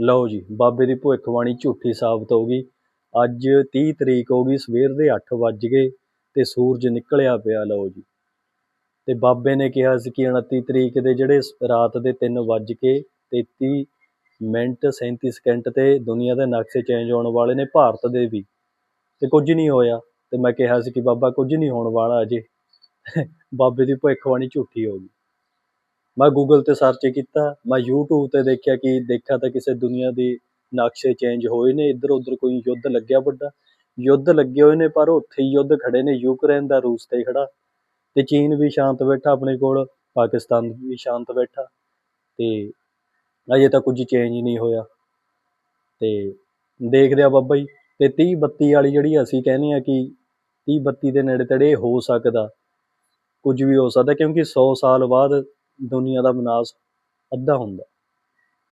ਲਓ ਜੀ, ਬਾਬੇ ਦੀ ਭਵਿੱਖਬਾਣੀ ਝੂਠੀ ਸਾਬਤ ਹੋ ਗਈ। ਅੱਜ 30 ਤਰੀਕ ਹੋ ਗਈ, ਸਵੇਰ ਦੇ 8 ਵੱਜ ਗਏ ਤੇ ਸੂਰਜ ਨਿਕਲਿਆ ਪਿਆ, ਲਓ ਜੀ। ਤੇ ਬਾਬੇ ਨੇ ਕਿਹਾ ਸੀ ਕਿ 29 ਤਰੀਕ ਦੇ ਜਿਹੜੇ ਰਾਤ ਦੇ 3 ਵੱਜ ਕੇ 33 ਮਿੰਟ 37 ਸਕਿੰਟ ਤੇ ਦੁਨੀਆ ਦੇ ਨਕਸ਼ੇ ਚੇਂਜ ਹੋਣ ਵਾਲੇ ਨੇ ਭਾਰਤ ਦੇ ਵੀ। ਤੇ ਕੁਝ ਨਹੀਂ ਹੋਇਆ। ਤੇ ਮੈਂ ਕਿਹਾ ਸੀ ਕਿ ਬਾਬਾ ਕੁਝ ਨਹੀਂ ਹੋਣ ਵਾਲਾ ਅਜੇ। ਬਾਬੇ ਦੀ ਭਵਿੱਖਬਾਣੀ ਝੂਠੀ ਹੋ ਗਈ। ਮੈਂ ਗੂਗਲ ਤੇ ਸਰਚ ਕੀਤਾ, ਮੈਂ YouTube ਤੇ ਦੇਖਿਆ ਕਿ ਦੇਖਿਆ ਤਾਂ ਕਿਸੇ ਦੁਨੀਆ ਦੀ ਨਕਸ਼ੇ ਚੇਂਜ ਹੋਏ ਨੇ ਇੱਧਰ ਉੱਧਰ ਕੋਈ ਯੁੱਧ ਲੱਗਿਆ ਵੱਡਾ। ਯੁੱਧ ਲੱਗੇ ਹੋਏ ਨੇ, ਪਰ ਉੱਥੇ ਹੀ ਯੁੱਧ ਖੜੇ ਨੇ, ਯੂਕਰੇਨ ਦਾ ਰੂਸ ਤੇ ਖੜਾ। ਤੇ ਚੀਨ ਵੀ ਸ਼ਾਂਤ ਬੈਠਾ ਆਪਣੇ ਕੋਲ, ਪਾਕਿਸਤਾਨ ਵੀ ਸ਼ਾਂਤ ਬੈਠਾ। ਤੇ ਅਜੇ ਤਾਂ ਕੁਝ ਚੇਂਜ ਨਹੀਂ ਹੋਇਆ। ਤੇ ਦੇਖਦੇ ਆ ਬਾਬਾ ਜੀ, ਤੇ 30 32 ਵਾਲੀ ਜਿਹੜੀ ਅਸੀਂ ਕਹਿੰਦੇ ਆ ਕਿ 30 32 ਦੇ ਨੇੜੇ ਤੇੜੇ ਹੋ ਸਕਦਾ। ਕੁਝ ਵੀ ਹੋ ਸਕਦਾ, ਕਿਉਂਕਿ 100 ਸਾਲ ਬਾਅਦ ਦੁਨੀਆ ਦਾ ਵਿਨਾਸ਼ ਅੱਧਾ ਹੁੰਦਾ।